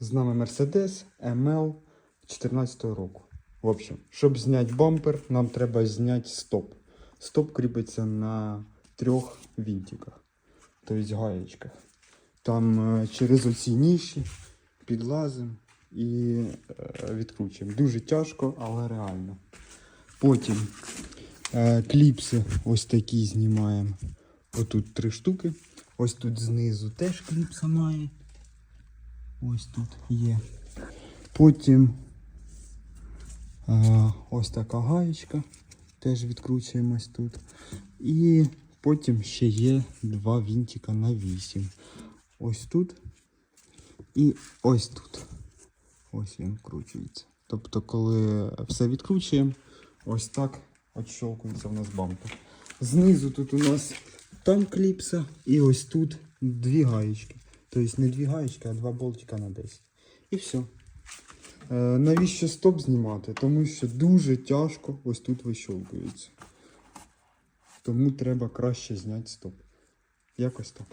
З нами Mercedes ML 14 року. В общем, щоб зняти бампер, нам треба зняти стоп. Стоп кріпиться на трьох вінтиках, тобто гаєчках. Там е, через оці ніші підлазимо і е, відкручуємо. Дуже тяжко, але реально. Потім е, кліпси ось такі знімаємо. Отут три штуки. Ось тут знизу теж кліпса має. Ось тут є. Потім е, ось така гаєчка. Теж відкручуємось тут. І потім ще є два вінтика на 8. Ось тут і ось тут. Ось він вкручується. Тобто, коли все відкручуємо, ось так відщолкується в нас бампер. Знизу тут у нас там кліпса, і ось тут дві гаєчки. Тобто не дві гаєчки, а два болтика на 10. І все. Навіщо стоп знімати? Тому що дуже тяжко ось тут вищовкується. Тому треба краще зняти стоп. Якось так.